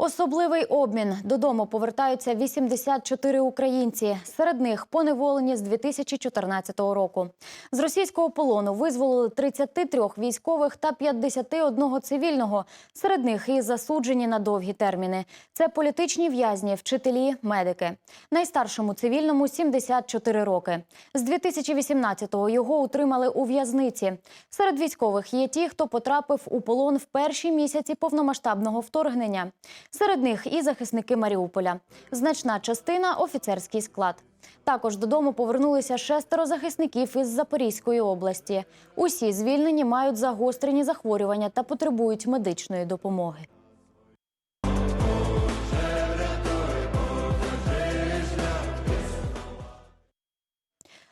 Особливий обмін додому повертаються 84 українці. Серед них поневолені з 2014 року. З російського полону визволили 33 військових та 51 цивільного. Серед них і засуджені на довгі терміни. Це політичні в'язні, вчителі, медики. Найстаршому цивільному 74 роки. З 2018-го його утримали у в'язниці. Серед військових є ті, хто потрапив у полон в перші місяці повномасштабного вторгнення. Серед них і захисники Маріуполя. Значна частина офіцерський склад. Також додому повернулися шестеро захисників із Запорізької області. Усі звільнені мають загострені захворювання та потребують медичної допомоги.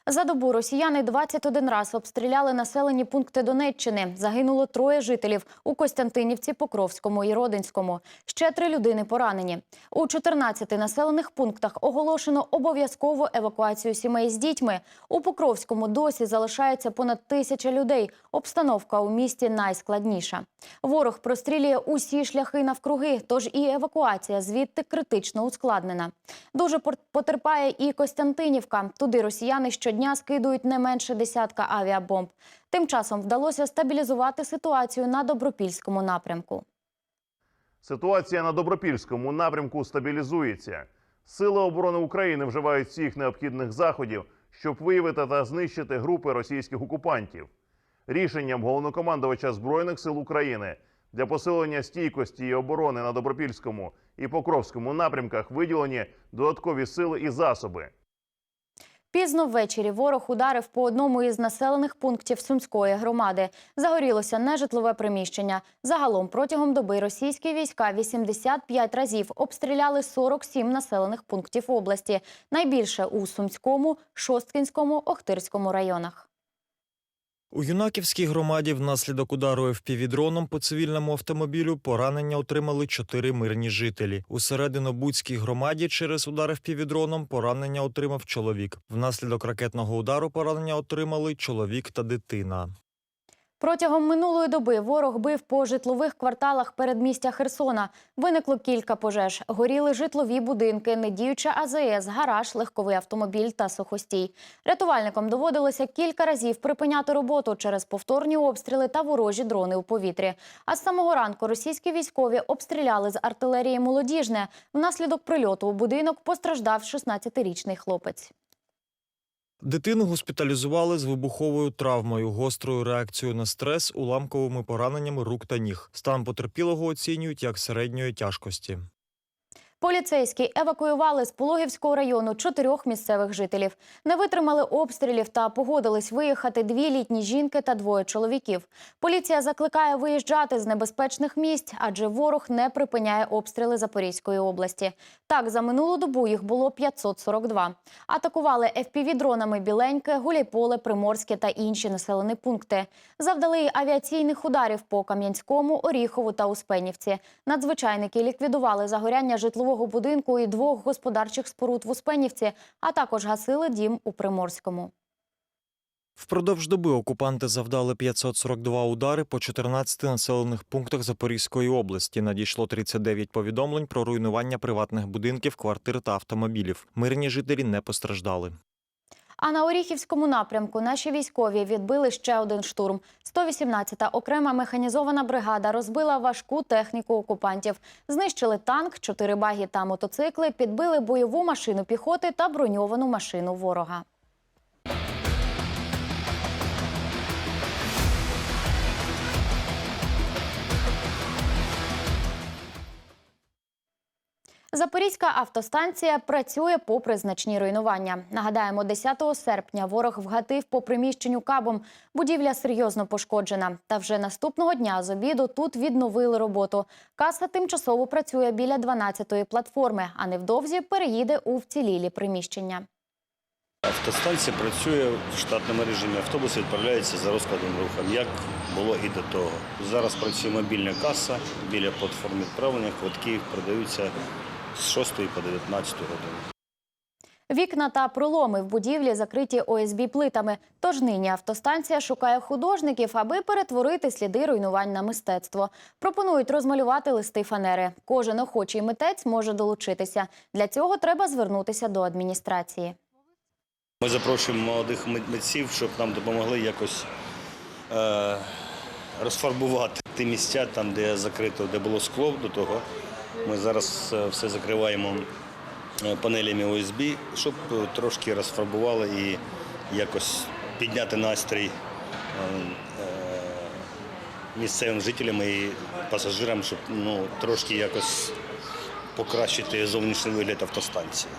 За добу росіяни 21 раз обстріляли населені пункти Донеччини. Загинуло троє жителів у Костянтинівці, Покровському і Родинському. Ще три людини поранені. У 14 населених пунктах оголошено обов'язкову евакуацію сімей з дітьми. У Покровському досі залишається понад тисяча людей. Обстановка у місті найскладніша. Ворог прострілює усі шляхи навкруги, тож і евакуація звідти критично ускладнена. Дуже потерпає і Костянтинівка. Туди росіяни щодня скидують не менше десятка авіабомб. Тим часом вдалося стабілізувати ситуацію на Добропільському напрямку. Ситуація на Добропільському напрямку стабілізується. Сили оборони України вживають всіх необхідних заходів, щоб виявити та знищити групи російських окупантів. Рішенням головнокомандувача Збройних сил України для посилення стійкості і оборони на Добропільському і Покровському напрямках виділені додаткові сили і засоби. Пізно ввечері ворог ударив по одному із населених пунктів Сумської громади. Загорілося нежитлове приміщення. Загалом протягом доби російські війська 85 разів обстріляли 47 населених пунктів області. Найбільше у Сумському, Шосткінському, Охтирському районах. У Юнаківській громаді внаслідок удару ФПВ-дроном по цивільному автомобілю поранення отримали чотири мирні жителі. У Серединобудській громаді через удар ФПВ-дроном поранення отримав чоловік. Внаслідок ракетного удару поранення отримали чоловік та дитина. Протягом минулої доби ворог бив по житлових кварталах передмістя Херсона. Виникло кілька пожеж. Горіли житлові будинки, недіюча АЗС, гараж, легковий автомобіль та сухостій. Рятувальникам доводилося кілька разів припиняти роботу через повторні обстріли та ворожі дрони у повітрі. А з самого ранку російські військові обстріляли з артилерії молодіжне. Внаслідок прильоту у будинок постраждав 16-річний хлопець. Дитину госпіталізували з вибуховою травмою, гострою реакцією на стрес, уламковими пораненнями рук та ніг. Стан потерпілого оцінюють як середньої тяжкості. Поліцейські евакуювали з Пологівського району чотирьох місцевих жителів. Не витримали обстрілів та погодились виїхати дві літні жінки та двоє чоловіків. Поліція закликає виїжджати з небезпечних місць, адже ворог не припиняє обстріли Запорізької області. Так, за минулу добу їх було 542. Атакували FPV-дронами Біленьке, Гуляйполе, Приморське та інші населені пункти. Завдали й авіаційних ударів по Кам'янському, Оріхову та Успенівці. Надзвичайники ліквідували загоряння житлового будинку і двох господарчих споруд в Успенівці, а також гасили дім у Приморському. Впродовж доби окупанти завдали 542 удари по 14 населених пунктах Запорізької області. Надійшло 39 повідомлень про руйнування приватних будинків, квартир та автомобілів. Мирні жителі не постраждали. А на Оріхівському напрямку наші військові відбили ще один штурм. 118-та окрема механізована бригада розбила важку техніку окупантів. Знищили танк, чотири баги та мотоцикли, підбили бойову машину піхоти та броньовану машину ворога. Запорізька автостанція працює попри значні руйнування. Нагадаємо, 10 серпня ворог вгатив по приміщенню кабом. Будівля серйозно пошкоджена. Та вже наступного дня з обіду тут відновили роботу. Каса тимчасово працює біля 12-ї платформи, а невдовзі переїде у вцілілі приміщення. Автостанція працює в штатному режимі. Автобуси відправляються за розкладом руху, як було і до того. Зараз працює мобільна каса біля платформи відправлення. Квитки продаються з 6 по 19 годину. Вікна та проломи в будівлі закриті ОСБ плитами. Тож нині автостанція шукає художників, аби перетворити сліди руйнувань на мистецтво. Пропонують розмалювати листи фанери. Кожен охочий митець може долучитися. Для цього треба звернутися до адміністрації. Ми запрошуємо молодих мит- митців, щоб нам допомогли якось е, розфарбувати ті місця, там, де закрито, де було скло до того. Ми зараз е, все закриваємо е, панелями ОСБ, щоб е, трошки розфарбували і якось підняти настрій місцевим жителям і пасажирам, щоб ну, трошки якось покращити зовнішній вигляд автостанції.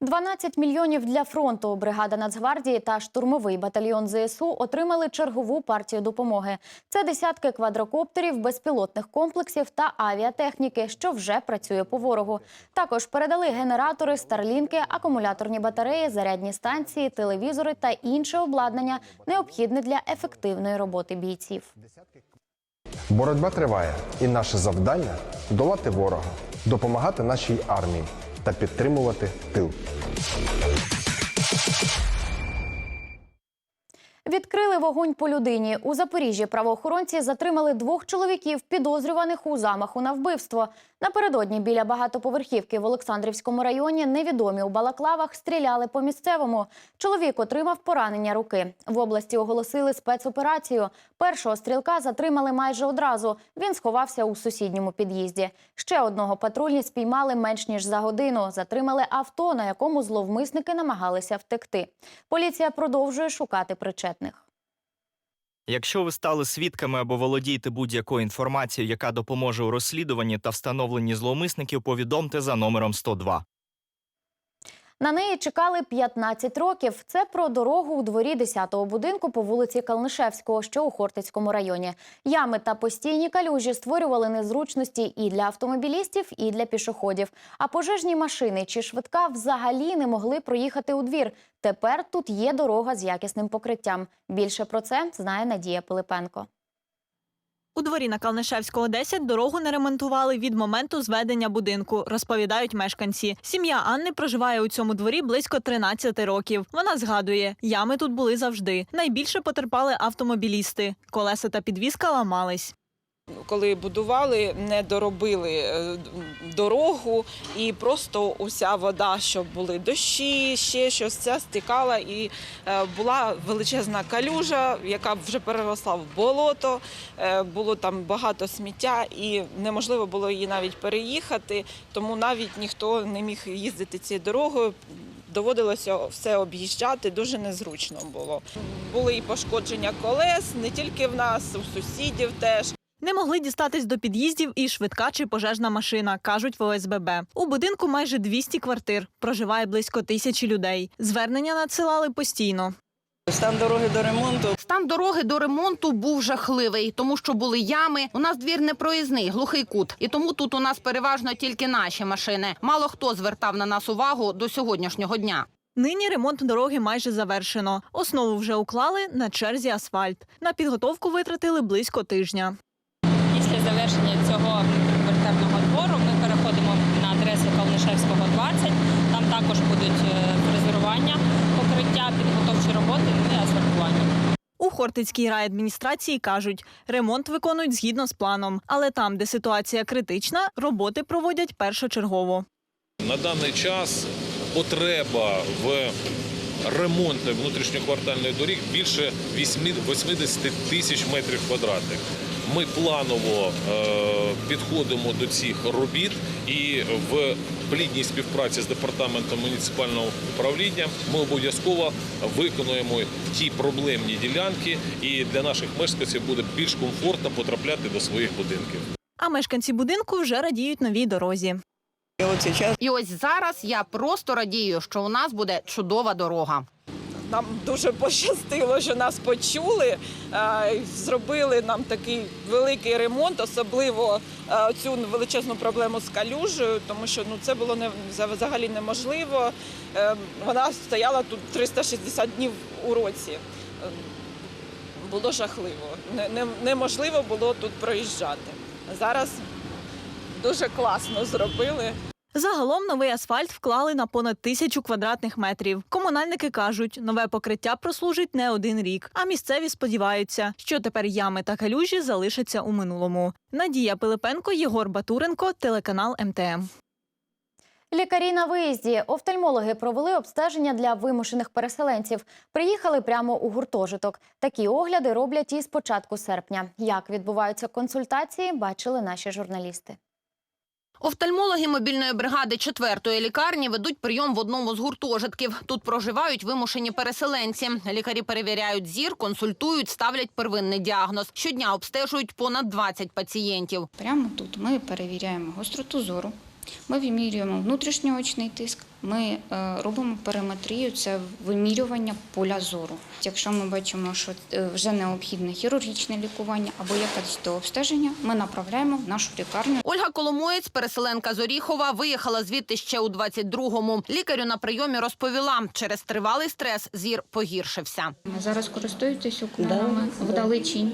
12 мільйонів для фронту. Бригада Нацгвардії та штурмовий батальйон ЗСУ отримали чергову партію допомоги. Це десятки квадрокоптерів, безпілотних комплексів та авіатехніки, що вже працює по ворогу. Також передали генератори, старлінки, акумуляторні батареї, зарядні станції, телевізори та інше обладнання, необхідне для ефективної роботи бійців. Боротьба триває, і наше завдання долати ворога, допомагати нашій армії та підтримувати тил. Відкрили вогонь по людині. У Запоріжжі правоохоронці затримали двох чоловіків, підозрюваних у замаху на вбивство. Напередодні біля багатоповерхівки в Олександрівському районі невідомі у балаклавах стріляли по місцевому. Чоловік отримав поранення руки. В області оголосили спецоперацію. Першого стрілка затримали майже одразу. Він сховався у сусідньому під'їзді. Ще одного патрульні спіймали менш ніж за годину. Затримали авто, на якому зловмисники намагалися втекти. Поліція продовжує шукати причетних. Якщо ви стали свідками або володієте будь-якою інформацією, яка допоможе у розслідуванні та встановленні зловмисників, повідомте за номером 102. На неї чекали 15 років. Це про дорогу у дворі 10-го будинку по вулиці Калнишевського, що у Хортицькому районі. Ями та постійні калюжі створювали незручності і для автомобілістів, і для пішоходів. А пожежні машини чи швидка взагалі не могли проїхати у двір. Тепер тут є дорога з якісним покриттям. Більше про це знає Надія Пилипенко. У дворі на Калнишевського 10 дорогу не ремонтували від моменту зведення будинку, розповідають мешканці. Сім'я Анни проживає у цьому дворі близько 13 років. Вона згадує, ями тут були завжди. Найбільше потерпали автомобілісти. Колеса та підвізка ламались. Коли будували, не доробили е, дорогу, і просто уся вода, що були дощі, ще щось ця стікала, і е, була величезна калюжа, яка вже переросла в болото. Е, Було там багато сміття, і неможливо було її навіть переїхати, тому навіть ніхто не міг їздити цією дорогою. Доводилося все об'їжджати, дуже незручно було. Були і пошкодження колес, не тільки в нас, у сусідів теж. Не могли дістатись до під'їздів і швидка чи пожежна машина, кажуть в ОСББ. У будинку майже 200 квартир. Проживає близько тисячі людей. Звернення надсилали постійно. Стан дороги до ремонту Стан дороги до ремонту був жахливий, тому що були ями. У нас двір непроїзний, глухий кут, і тому тут у нас переважно тільки наші машини. Мало хто звертав на нас увагу до сьогоднішнього дня. Нині ремонт дороги майже завершено. Основу вже уклали на черзі асфальт. На підготовку витратили близько тижня. Завершення цього вертепного двору ми переходимо на адресу Калнишевського 20. Там також будуть е, фрезерування, покриття, підготовчі роботи ну і асфальтування. У Хортицькій райадміністрації кажуть, ремонт виконують згідно з планом, але там, де ситуація критична, роботи проводять першочергово. На даний час потреба в ремонті внутрішньоквартальної доріг більше 80 тисяч метрів квадратних. Ми планово е, підходимо до цих робіт і в плідній співпраці з департаментом муніципального управління ми обов'язково виконуємо ті проблемні ділянки, і для наших мешканців буде більш комфортно потрапляти до своїх будинків. А мешканці будинку вже радіють новій дорозі. І ось зараз я просто радію, що у нас буде чудова дорога. Нам дуже пощастило, що нас почули. е, Зробили нам такий великий ремонт, особливо е, цю величезну проблему з калюжею, тому що ну це було не взагалі неможливо. Е, Вона стояла тут 360 днів у році. Було жахливо. Не- не- Неможливо було тут проїжджати. Зараз дуже класно зробили. Загалом новий асфальт вклали на понад тисячу квадратних метрів. Комунальники кажуть, нове покриття прослужить не один рік. А місцеві сподіваються, що тепер ями та калюжі залишаться у минулому. Надія Пилипенко, Єгор Батуренко, телеканал МТМ. Лікарі на виїзді. Офтальмологи провели обстеження для вимушених переселенців. Приїхали прямо у гуртожиток. Такі огляди роблять і з початку серпня. Як відбуваються консультації, бачили наші журналісти. Офтальмологи мобільної бригади 4-ї лікарні ведуть прийом в одному з гуртожитків. Тут проживають вимушені переселенці. Лікарі перевіряють зір, консультують, ставлять первинний діагноз. Щодня обстежують понад 20 пацієнтів. Прямо тут ми перевіряємо гостроту зору, ми вимірюємо внутрішньоочний тиск, ми е, робимо периметрію, це вимірювання поля зору. Якщо ми бачимо, що е, вже необхідне хірургічне лікування або якесь дообстеження, ми направляємо в нашу лікарню. Ольга Коломоєць, переселенка з Оріхова, виїхала звідти ще у 22-му. Лікарю на прийомі розповіла, через тривалий стрес зір погіршився. Ми зараз користуєтесь окулярами вдалечінь.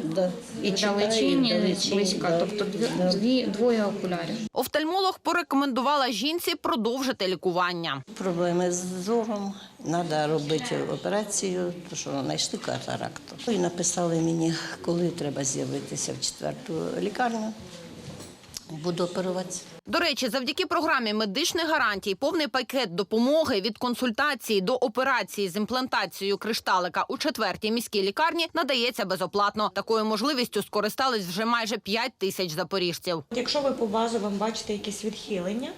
Вдалечінь і близько, тобто дві, дві- двоє окулярів. Офтальмолог порекомендувала жінці продовжити лікування. Проблеми з зором, треба робити операцію, тому що знайшли катаракту. І написали мені, коли треба з'явитися в четверту лікарню. Буду оперуватися. До речі, завдяки програмі медичних гарантій повний пакет допомоги від консультації до операції з імплантацією кришталика у четвертій міській лікарні надається безоплатно. Такою можливістю скористались вже майже 5 тисяч запоріжців. Якщо ви по базовим бачите якісь відхилення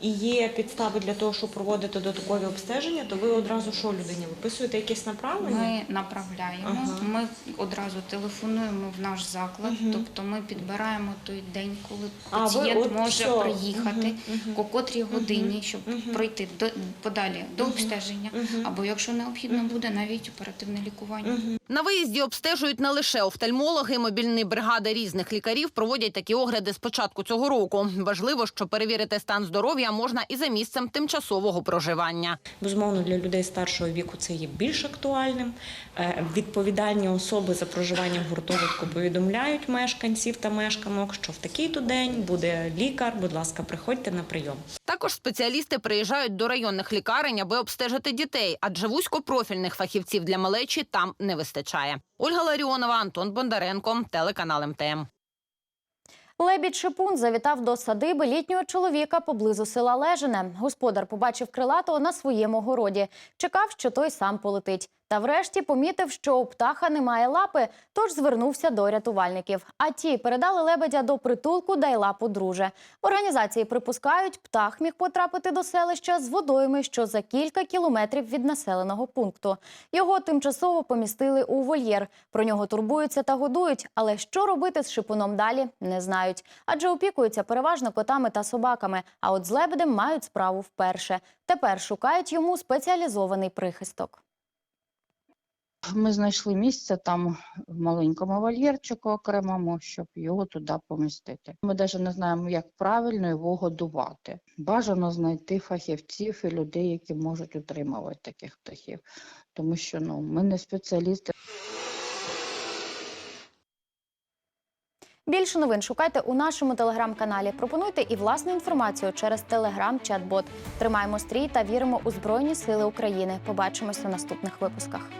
і є підстави для того, щоб проводити додаткові обстеження, то ви одразу що людині виписуєте якесь направлення? Ми направляємо, Ага. ми одразу телефонуємо в наш заклад, тобто ми підбираємо той день, коли А, ви пацієнт от може все. приїхати, мгм. о котрій годині, щоб Мгм. пройти до, подалі до обстеження, Мгм. або якщо необхідно буде, навіть оперативне лікування. На виїзді обстежують не лише офтальмологи, мобільні бригади різних лікарів проводять такі огляди з початку цього року. Важливо, що перевірити стан здоров'я можна і за місцем тимчасового проживання. Безумовно, для людей старшого віку це є більш актуальним. Е, Відповідальні особи за проживання в гуртожитку повідомляють мешканців та мешканок, що в такий-то день буде лікар. Будь ласка, приходьте на прийом. Також спеціалісти приїжджають до районних лікарень, аби обстежити дітей, адже вузькопрофільних фахівців для малечі там не вистачає. Ольга Ларіонова, Антон Бондаренко, телеканал МТМ. Лебідь Шипун завітав до садиби літнього чоловіка поблизу села Лежине. Господар побачив крилатого на своєму городі. Чекав, що той сам полетить. Та врешті помітив, що у птаха немає лапи, тож звернувся до рятувальників. А ті передали лебедя до притулку «Дай лапу, друже». Організації припускають, птах міг потрапити до селища з водойми, що за кілька кілометрів від населеного пункту. Його тимчасово помістили у вольєр. Про нього турбуються та годують. Але що робити з шипуном далі, не знають. Адже опікуються переважно котами та собаками. А от з лебедем мають справу вперше. Тепер шукають йому спеціалізований прихисток. Ми знайшли місце там в маленькому вольєрчику окремому, щоб його туди помістити. Ми навіть не знаємо, як правильно його годувати. Бажано знайти фахівців і людей, які можуть утримувати таких птахів, тому що ну ми не спеціалісти. Більше новин шукайте у нашому телеграм-каналі. Пропонуйте і власну інформацію через телеграм-чат-бот. Тримаємо стрій та віримо у Збройні Сили України. Побачимось у наступних випусках.